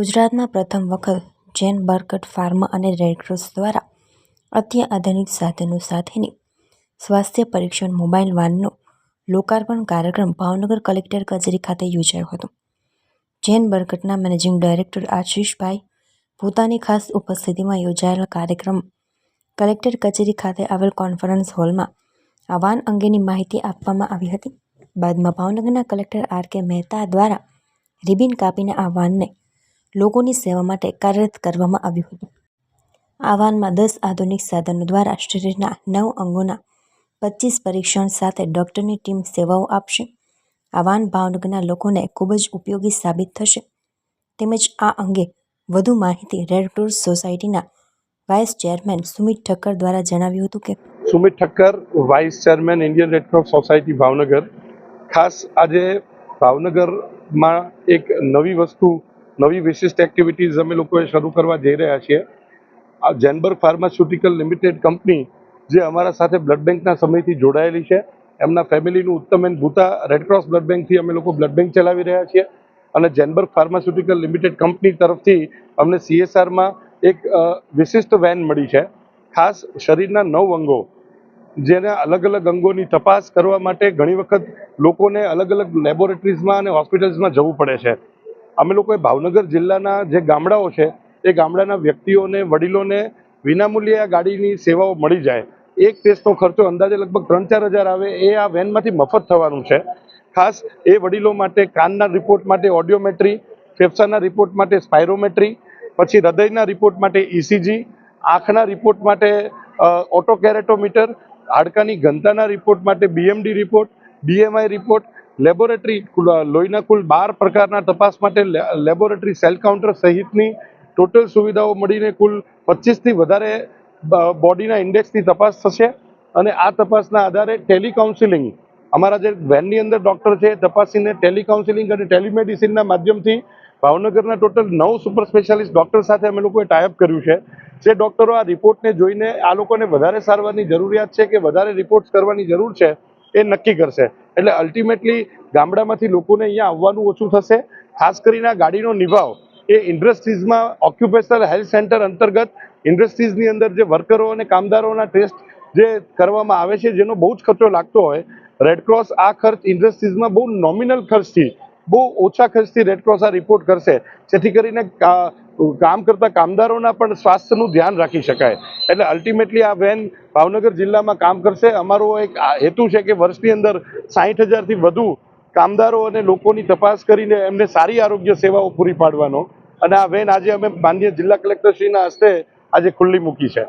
ગુજરાતમાં પ્રથમ વખત જેન બર્કટ ફાર્મા અને રેડક્રોસ દ્વારા અત્યાધુનિક સાધનો સાથેની સ્વાસ્થ્ય પરીક્ષણ મોબાઈલ વાનનો લોકાર્પણ કાર્યક્રમ ભાવનગર કલેક્ટર કચેરી ખાતે યોજાયો હતો. જેન બર્ગટના મેનેજિંગ ડાયરેક્ટર આશીષભાઈ પોતાની ખાસ ઉપસ્થિતિમાં યોજાયેલા કાર્યક્રમ કલેક્ટર કચેરી ખાતે આવેલ કોન્ફરન્સ હોલમાં આ વાન અંગેની માહિતી આપવામાં આવી હતી. બાદમાં ભાવનગરના કલેક્ટર આર કે મહેતા દ્વારા રિબિન કાપીને આ વાનને લોકોની સેવા માટે કાર્યરત કરવામાં આવ્યું હતું. આ વાનમાં દસ આધુનિક સાધનો દ્વારા શરીરના નવ અંગોના પચીસ પરીક્ષણ સાથે ડૉક્ટરની ટીમ સેવાઓ આપશે. આ વાન ભાવનગરના લોકોને ખૂબ જ ઉપયોગી સાબિત થશે. તેમજ આ અંગે વધુ માહિતી રેડક્રોસ સોસાયટીના વાઇસ ચેરમેન સુમિત ઠક્કર દ્વારા જણાવ્યું હતું કે Sumit Thakkar, vice chairman Indian Red Cross society Bhavnagar. ખાસ આજે ભાવનગરમાં એક નવી વસ્તુ નવી વિશિષ્ટ એક્ટિવિટીઝ અમે લોકોએ શરૂ કરવા જઈ રહ્યા છીએ. આ જેનબર્ગ ફાર્માસ્યુટિકલ લિમિટેડ કંપની જે અમારા સાથે બ્લડ બેંકના સમયથી જોડાયેલી છે. એમના ફેમિલીનું Uttam N Bhuta Red Cross blood બેંકથી અમે લોકો બ્લડ બેંક ચલાવી રહ્યા છીએ. અને જેનબર્ગ ફાર્માસ્યુટિકલ લિમિટેડ કંપની તરફથી અમને સીએસઆરમાં એક વિશિષ્ટ વેન મળી છે. ખાસ શરીરના નવ અંગો, જેના અલગ અલગ અંગોની તપાસ કરવા માટે ઘણી વખત લોકોને અલગ અલગ લેબોરેટરીઝમાં અને હોસ્પિટલ્સમાં જવું પડે છે. અમે લોકોએ ભાવનગર જિલ્લાના જે ગામડાઓ છે, એ ગામડાના વ્યક્તિઓને, વડીલોને વિનામૂલ્યે આ ગાડીની સેવાઓ મળી જાય. એક ટેસ્ટનો ખર્ચો અંદાજે લગભગ ત્રણ ચાર હજાર આવે, એ આ વેનમાંથી મફત થવાનું છે. ખાસ એ વડીલો માટે કાનના રિપોર્ટ માટે ઓડિયોમેટ્રી ફેફસાના રિપોર્ટ માટે સ્પાયરોમેટ્રી પછી હૃદયના રિપોર્ટ માટે ઇસીજી આંખના રિપોર્ટ માટે ઓટોકેરેટોમીટર હાડકાની ઘનતાના રિપોર્ટ માટે BMD report BMI report laboratory લોહીના કુલ બાર પ્રકારના તપાસ માટે લેબોરેટરી સેલ કાઉન્ટર સહિતની ટોટલ સુવિધાઓ મળીને કુલ પચીસથી વધારે બોડીના ઇન્ડેક્સની તપાસ થશે. અને આ તપાસના આધારે ટેલિકાઉન્સિલિંગ, અમારા જે વેનની અંદર ડૉક્ટર છે તપાસીને ટેલિકાઉન્સિલિંગ અને ટેલિમેડિસિનના માધ્યમથી ભાવનગરના ટોટલ નવ સુપર સ્પેશિયાલિસ્ટ ડૉક્ટર સાથે અમે લોકોએ ટાઈઅપ કર્યું છે. જે ડૉક્ટરો આ રિપોર્ટને જોઈને આ લોકોને વધારે સારવારની જરૂરિયાત છે કે વધારે રિપોર્ટ્સ કરવાની જરૂર છે એ નક્કી કરશે. એટલે અલ્ટિમેટલી ગામડામાંથી લોકોને અહીંયા આવવાનું ઓછું થશે. ખાસ કરીને ગાડીનો નિભાવ એ ઇન્ડસ્ટ્રીઝમાં ઓક્યુપેશનલ હેલ્થ સેન્ટર અંતર્ગત ઇન્ડસ્ટ્રીઝની અંદર જે વર્કરો અને કામદારોના ટેસ્ટ જે કરવામાં આવે છે, જેનો બહુ જ ખર્ચો લાગતો હોય રેડક્રોસ આ ખર્ચ ઇન્ડસ્ટ્રીઝમાં બહુ નોમિનલ ખર્ચથી, બહુ ઓછા ખર્ચથી રેડક્રોસ આ રિપોર્ટ કરશે. જેથી કરીને કામ કરતા કામદારોના પણ સ્વાસ્થ્યનું ધ્યાન રાખી શકાય. એટલે અલ્ટિમેટલી આ વેન ભાવનગર જિલ્લામાં કામ કરશે. અમારો એક હેતુ છે કે વર્ષની અંદર સાહીઠ હજારથી વધુ કામદારો અને લોકોની તપાસ કરીને એમને સારી આરોગ્ય સેવાઓ પૂરી પાડવાનો. અને આ વેન આજે અમે માનનીય જિલ્લા કલેક્ટરશ્રીના હસ્તે આજે ખુલ્લી મૂકી છે.